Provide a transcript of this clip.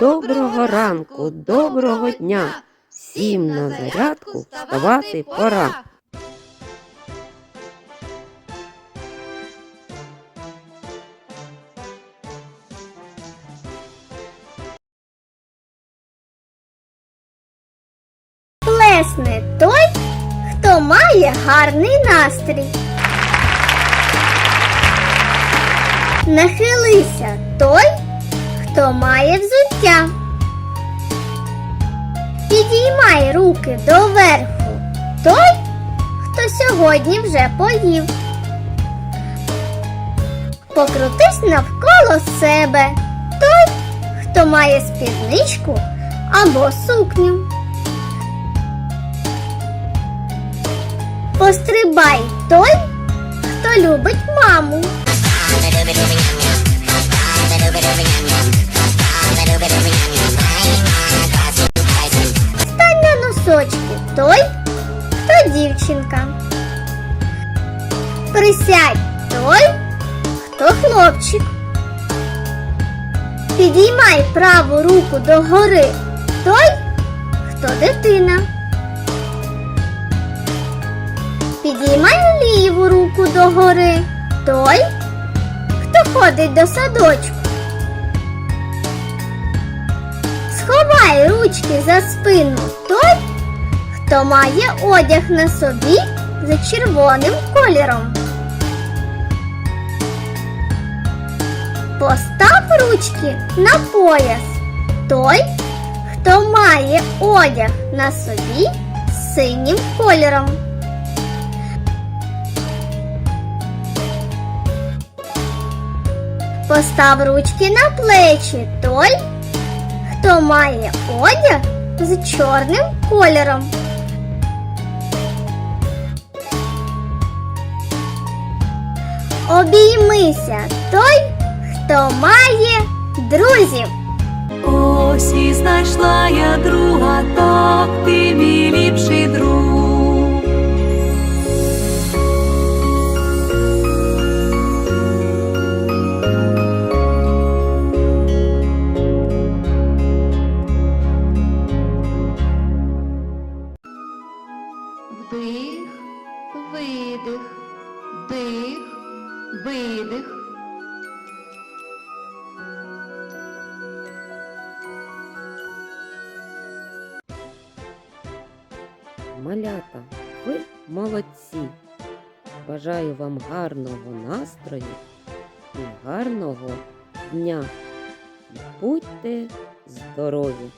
Доброго ранку, доброго дня! Всім на зарядку вставати пора. Плесне той, хто має гарний настрій. Нахилися той, хто має взуття. Підіймай руки доверху той, хто сьогодні вже поїв. Покрутись навколо себе той, хто має спідничку або сукню. Пострибай той, хто любить маму. На той, хто дівчинка. Присядь той, хто хлопчик. Підіймай праву руку догори той, хто дитина. Підіймай ліву руку догори той, хто ходить до садочку. Сховай ручки за спину той, хто має одяг на собі за червоним кольором. Постав ручки на пояс той, хто має одяг на собі з синім кольором. Постав ручки на плечі той, хто має одяг з чорним кольором. Обіймися той, хто має друзів. Ось і знайшла я друга, так ти мій ліпший друг. Вдих, видих, дих, видих. Малята, ви молодці. Бажаю вам гарного настрою і гарного дня. Будьте здорові!